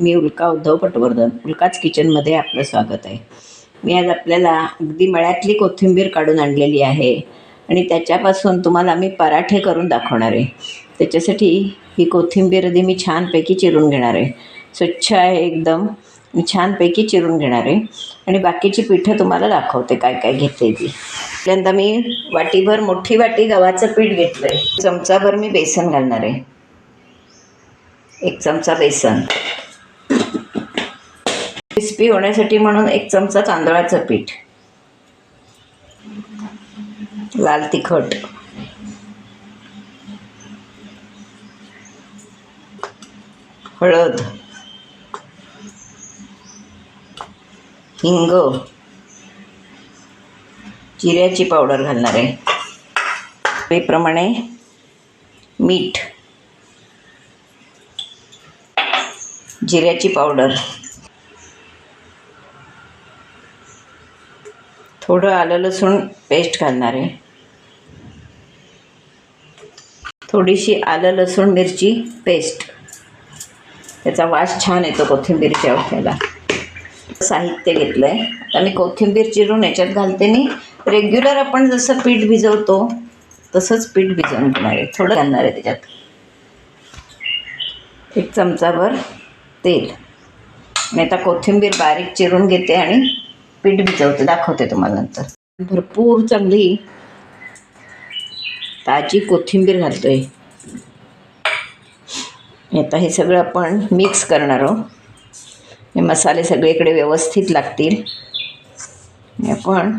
मी उल्का उद्धव पटवर्धन उल्काच किचनमध्ये आपलं स्वागत आहे. मी आज आपल्याला अगदी मळ्यातली कोथिंबीर काढून आणलेली आहे आणि त्याच्यापासून तुम्हाला मी पराठे करून दाखवणार आहे. त्याच्यासाठी ही कोथिंबीर आधी मी छानपैकी चिरून घेणार आहे. स्वच्छ आहे एकदम. मी छानपैकी चिरून घेणार आहे. आणि बाकीची पिठं तुम्हाला दाखवते काय काय घेते ती. पहिल्यांदा मी वाटीभर मोठी वाटी गव्हाचं पीठ घेतलं आहे चमचाभर मी बेसन घालणार आहे. एक चमचा बेसन. क्रिस्पी होण्यासाठी म्हणून एक चमचा तांदळाचं पीठ. लाल तिखट. हळद. हिंग. जिऱ्याची पावडर घालणार आहे. त्याप्रमाणे मीठ. जिऱ्याची पावडर. थोडं आलं लसूण पेस्ट घालणार आहे. थोडीशी आलं लसूण मिरची पेस्ट त्याचा वास छान येतो कोथिंबीरच्या ह्याला साहित्य घेतलं आहे आता मी कोथिंबीर चिरून याच्यात घालते. मी रेग्युलर आपण जसं पीठ भिजवतो तसंच पीठ भिजवून घेणार आहे. थोडं घालणार आहे त्याच्यात. एक चमचाभर तेल. मी आता कोथिंबीर बारीक चिरून घेते आणि पीठ भिजवते दाखवते तुम्हाला नंतर भरपूर चांगली ताजी कोथिंबीर घालतोय. आता हे सगळं आपण मिक्स करणार आहोत. हे मसाले सगळीकडे व्यवस्थित लागतील. आपण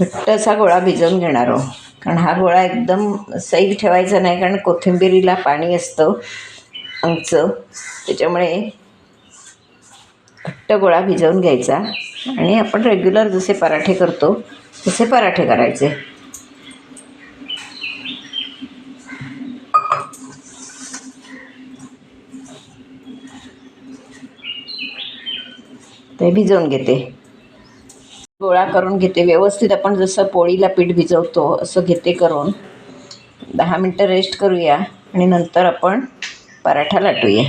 घट्ट असा गोळा भिजवून घेणार आहोत. कारण हा गोळा एकदम सैल ठेवायचा नाही कारण कोथिंबिरीला पाणी असतं अंगचं त्याच्यामुळे घट्ट गोळा भिजवून घ्यायचा आणि आपण रेग्युलर जसे पराठे करतो तसे पराठे करायचे. ते भिजवून घेते. गोळा करून घेते. व्यवस्थित आपण जसं पोळीला पीठ भिजवतो असं घेते करून. दहा मिनटं रेस्ट करूया आणि नंतर आपण पराठा लाटूया.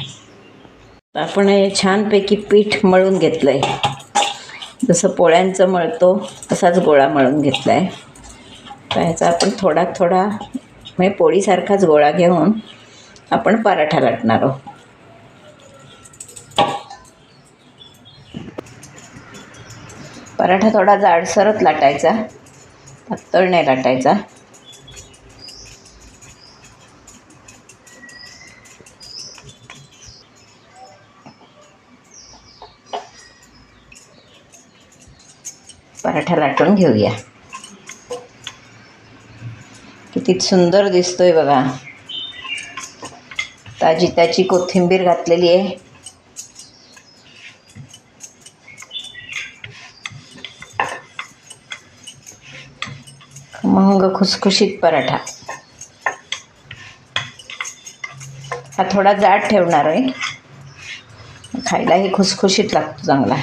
आपण हे छानपैकी पीठ मळून घेतलं आहे जसं पोळ्यांचं मळतो तसाच गोळा मळून घेतला आहे तर ह्याचा आपण थोडा थोडा म्हणजे पोळीसारखाच गोळा घेऊन आपण पराठा लाटणार आहोत. पराठा थोडा जाडसरच लाटायचा पातळ नाही लाटायचा. पराठा लाटून घेऊया. किती सुंदर दिसतोय बघा. ताजी त्याची कोथिंबीर घातलेली आहे. मग खुसखुशीत पराठा. हा थोडा जाड ठेवणार आहे. खायलाही खुसखुशीत लागतो चांगला.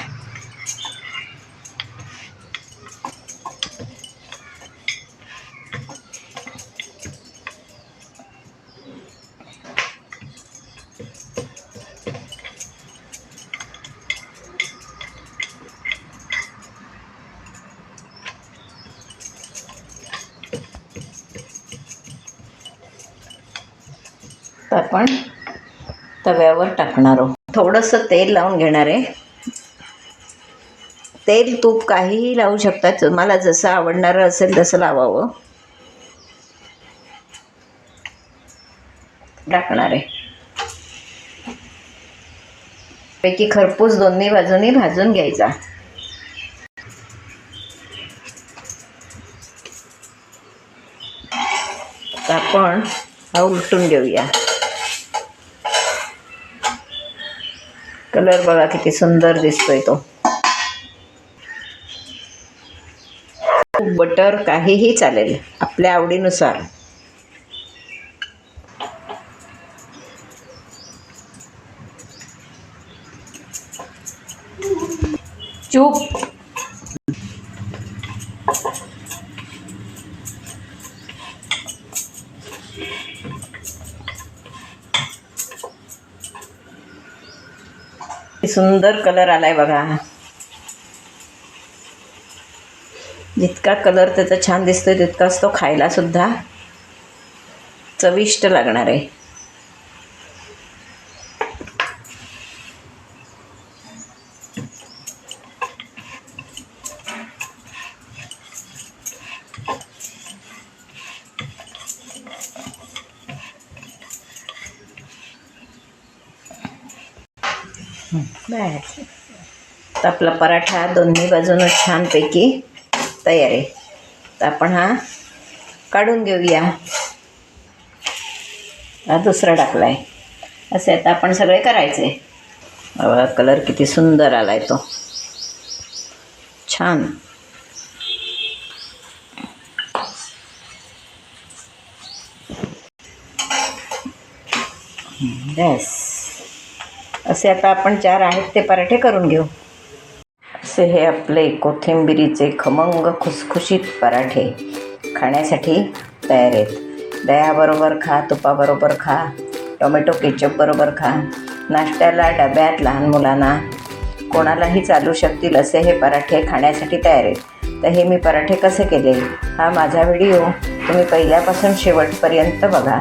आपण तव्यावर टाकणार आहोत. थोडंसं तेल लावून घेणार आहे. तेल तूप काहीही लावू शकता. तुम्हाला जसं आवडणारं असेल तसं लावावं. टाकणार आहे. पैकी खरपूस दोन्ही बाजूनी भाजून घ्यायचा. आपण हा उलटून घेऊया. कलर बघा किती सुंदर दिसतोय तो. बटर काहीही चालेल आपल्या आवडीनुसार. चूप. सुंदर कलर आलाय बघा. जितका कलर त्याचा छान दिसतोय तितकाच तो खायला सुद्धा चविष्ट लागणार आहे. बस तर आपला पराठा दोन्ही बाजूनं छानपैकी तयार आहे. तर आपण हा काढून घेऊया. हा दुसरा टाकला आहे असे आता आपण सगळे करायचे. कलर किती सुंदर आला आहे तो. छान. बस. असे आता आपण चार आहेत ते पराठे करून घेऊ. असे हे आपले कोथिंबिरीचे खमंग खुसखुशीत पराठे खाण्यासाठी तयार आहेत. दह्याबरोबर खा तुपाबरोबर खा टोमॅटो केचपबरोबर खा नाश्त्याला डब्यात लहान मुलांना कोणालाही चालू शकतील असे हे पराठे खाण्यासाठी तयार आहेत. तर हे मी पराठे कसे केले? हा माझा व्हिडिओ तुम्ही पहिल्यापासून शेवटपर्यंत बघा.